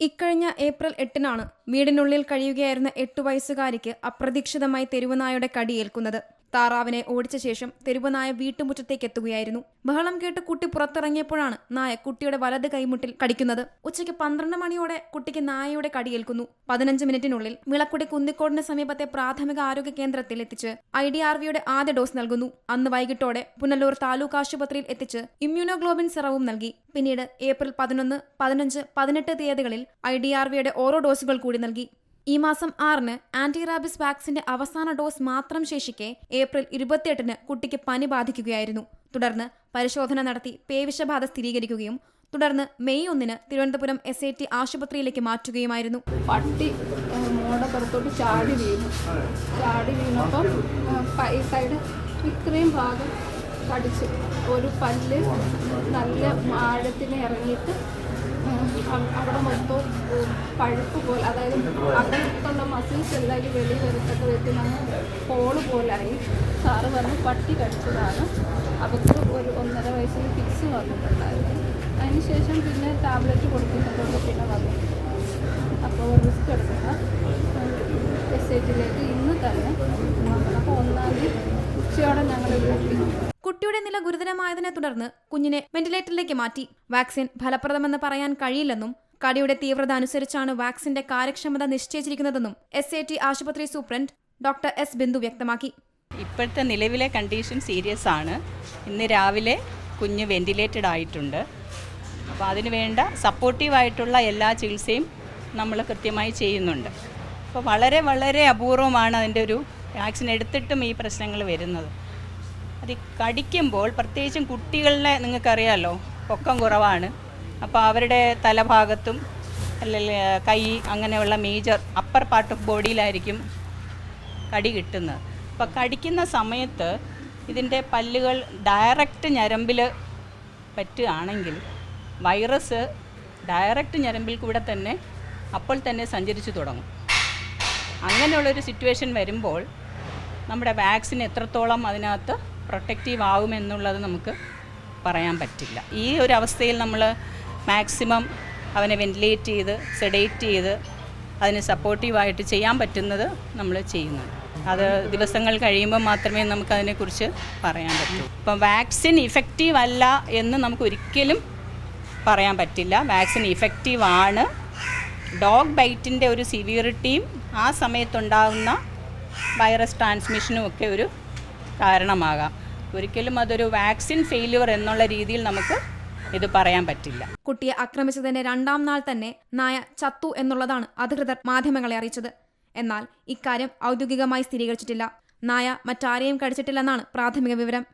ഇക്കഴിഞ്ഞ ഏപ്രിൽ എട്ടിനാണ് വീടിനുള്ളിൽ കഴിയുകയായിരുന്ന എട്ടു വയസ്സുകാരിക്ക് അപ്രതീക്ഷിതമായി തെരുവുനായുടെ കടിയേൽക്കുന്നത് താറാവിനെ ഓടിച്ച ശേഷം തെരുവുനായ വീട്ടുമുറ്റത്തേക്ക് എത്തുകയായിരുന്നു ബഹളം കേട്ട് കുട്ടി പുറത്തിറങ്ങിയപ്പോഴാണ് നായ കുട്ടിയുടെ വലത് കൈമുട്ടിൽ കടിക്കുന്നത്. ഉച്ചയ്ക്ക് പന്ത്രണ്ട് മണിയോടെ കുട്ടിക്ക് നായയുടെ കടിയേൽക്കുന്നു പതിനഞ്ച് മിനിറ്റിനുള്ളിൽ വിളക്കുടി കുന്നിക്കോടിന് സമീപത്തെ പ്രാഥമിക ആരോഗ്യ കേന്ദ്രത്തിൽ എത്തിച്ച് ഐ ഡി ആർ വിയുടെ ആദ്യ ഡോസ് നൽകുന്നു. അന്ന് വൈകിട്ടോടെ പുനലൂർ താലൂക്ക് ആശുപത്രിയിൽ എത്തിച്ച് ഇമ്മ്യൂണോഗ്ലോബിൻ സിറവും നൽകി. പിന്നീട് ഏപ്രിൽ പതിനൊന്ന് പതിനഞ്ച് പതിനെട്ട് തീയതികളിൽ ഐ ഡി ആർ വിയുടെ ഓരോ ഡോസുകൾ കൂടി നൽകി. ഈ മാസം ആറിന് ആന്റി റാബിസ് വാക്സിന്റെ അവസാന ഡോസ് മാത്രം ശേഷിക്കെ ഏപ്രിൽ ഇരുപത്തിയെട്ടിന് കുട്ടിക്ക് പനി ബാധിക്കുകയായിരുന്നു. തുടർന്ന് പരിശോധന നടത്തി പേവിഷബാധ സ്ഥിരീകരിക്കുകയും തുടർന്ന് മെയ് ഒന്നിന് തിരുവനന്തപുരം എസ് ഐ ടി ആശുപത്രിയിലേക്ക് മാറ്റുകയുമായിരുന്നു. പട്ടി മോടെ പുറത്തോട്ട് ചാടി വീണു. ചാടി വീണപ്പം ആ, പ- ഈ സൈഡ് ഇത്രയും ഭാഗം കടിച്ചു. ഒരു പല്ല് നല്ല ആഴത്തിന് ഇറങ്ങിയിട്ട് അവിടെ മൊത്തം പഴുപ്പ് പോലെ അതായത് അകത്തുള്ള മസിൽസ് എല്ലാവരും വെളിയിൽ വരത്തൊക്കെ വെച്ച് നമ്മൾ ഹോൾ പോലായി സാറ് പറഞ്ഞ് പട്ടി കടിച്ചതാണ്. അവർക്ക് ഒരു ഒന്നര വയസ്സിൽ ഫിക്സ് വന്നിട്ടുണ്ടായിരുന്നു. അതിനുശേഷം പിന്നെ ടാബ്ലറ്റ് കൊടുക്കുന്നതൊക്കെ പിന്നെ വന്നു. അപ്പോൾ റിസ്ക് എടുക്കുന്ന എസ് ഐ ടിയിലേക്ക് ഇന്ന് തന്നെ. അപ്പോൾ ഒന്നാം തീയതി ഉച്ചയോടെ ഞങ്ങൾ എത്തി കുട്ടിയുടെ നില ഗുരുതരമായതിനെ തുടർന്ന് കുഞ്ഞിനെ വെന്റിലേറ്ററിലേക്ക് മാറ്റി. വാക്സിൻ ഫലപ്രദമെന്ന് പറയാൻ കഴിയില്ലെന്നും കടിയുടെ തീവ്രത അനുസരിച്ചാണ് വാക്സിന്റെ കാര്യക്ഷമത നിശ്ചയിച്ചിരിക്കുന്നതെന്നും എസ് എ ടി ആശുപത്രി സൂപ്രണ്ട് ഡോക്ടർ എസ് ബിന്ദു വ്യക്തമാക്കി. ഇപ്പോഴത്തെ നിലവിലെ കണ്ടീഷൻ സീരിയസ് ആണ്. ഇന്ന് രാവിലെ കുഞ്ഞ് വെന്റിലേറ്റഡ് ആയിട്ടുണ്ട്. അപ്പോൾ അതിന് വേണ്ട സപ്പോർട്ടീവായിട്ടുള്ള എല്ലാ ചികിത്സയും നമ്മൾ കൃത്യമായി ചെയ്യുന്നുണ്ട്. അപ്പോൾ വളരെ വളരെ അപൂർവമാണ് അതിന്റെ ഒരു വാക്സിൻ എടുത്തിട്ടും ഈ പ്രശ്നങ്ങൾ വരുന്നത്. അത് കടിക്കുമ്പോൾ പ്രത്യേകിച്ചും കുട്ടികളിനെ നിങ്ങൾക്കറിയാമല്ലോ പൊക്കം കുറവാണ്. അപ്പോൾ അവരുടെ തലഭാഗത്തും അല്ലെങ്കിൽ കൈ അങ്ങനെയുള്ള മേജർ അപ്പർ പാർട്ട് ഓഫ് ബോഡിയിലായിരിക്കും കടി കിട്ടുന്നത്. അപ്പോൾ കടിക്കുന്ന സമയത്ത് ഇതിന്റെ പല്ലുകൾ ഡയറക്റ്റ് ഞരമ്പിൽ പറ്റുകയാണെങ്കിൽ വൈറസ് ഡയറക്റ്റ് ഞരമ്പിൽ കൂടെ തന്നെ അപ്പോൾ തന്നെ സഞ്ചരിച്ചു തുടങ്ങും. അങ്ങനെയുള്ളൊരു സിറ്റുവേഷൻ വരുമ്പോൾ നമ്മുടെ വാക്സിൻ എത്രത്തോളം അതിനകത്ത് പ്രൊട്ടക്റ്റീവ് ആകുമെന്നുള്ളത് നമുക്ക് പറയാൻ പറ്റില്ല. ഈ ഒരു അവസ്ഥയിൽ നമ്മൾ മാക്സിമം അവനെ വെന്റിലേറ്റ് ചെയ്ത് സെഡേറ്റ് ചെയ്ത് അതിന് സപ്പോർട്ടീവായിട്ട് ചെയ്യാൻ പറ്റുന്നത് നമ്മൾ ചെയ്യുന്നുണ്ട്. അത് ദിവസങ്ങൾ കഴിയുമ്പോൾ മാത്രമേ നമുക്ക് അതിനെക്കുറിച്ച് പറയാൻ പറ്റൂ. ഇപ്പം വാക്സിൻ ഇഫക്റ്റീവ് അല്ല എന്ന് നമുക്ക് ഒരിക്കലും പറയാൻ പറ്റില്ല. വാക്സിൻ ഇഫക്റ്റീവ് ആണ്. ഡോഗ് ബൈറ്റിന്റെ ഒരു സിവിയറിറ്റിയും ആ സമയത്തുണ്ടാകുന്ന വൈറസ് ട്രാൻസ്മിഷനും ഒക്കെ ഒരു കാരണമാകാം. ഒരിക്കലും അതൊരു വാക്സിൻ ഫെയിലുവർ എന്നുള്ള രീതിയിൽ നമുക്ക് ഇത് പറയാൻ പറ്റില്ല. കുട്ടിയെ ആക്രമിച്ചതിന്റെ രണ്ടാം നാൾ തന്നെ നായ ചത്തു എന്നുള്ളതാണ് അധികൃതർ മാധ്യമങ്ങളെ അറിയിച്ചത്. എന്നാൽ ഇക്കാര്യം ഔദ്യോഗികമായി സ്ഥിരീകരിച്ചിട്ടില്ല. നായ മറ്റാരെയും കടിച്ചിട്ടില്ലെന്നാണ് പ്രാഥമിക വിവരം.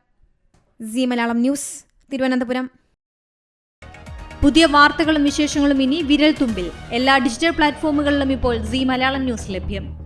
C Malayalam news Thiruvananthapuram. പുതിയ വാർത്തകളും വിശേഷങ്ങളും ഇനി വിരൽ തുമ്പിൽ എല്ലാ ഡിജിറ്റൽ പ്ലാറ്റ്ഫോമുകളിലും ഇപ്പോൾ സി മലയാളം ന്യൂസ് ലഭ്യം.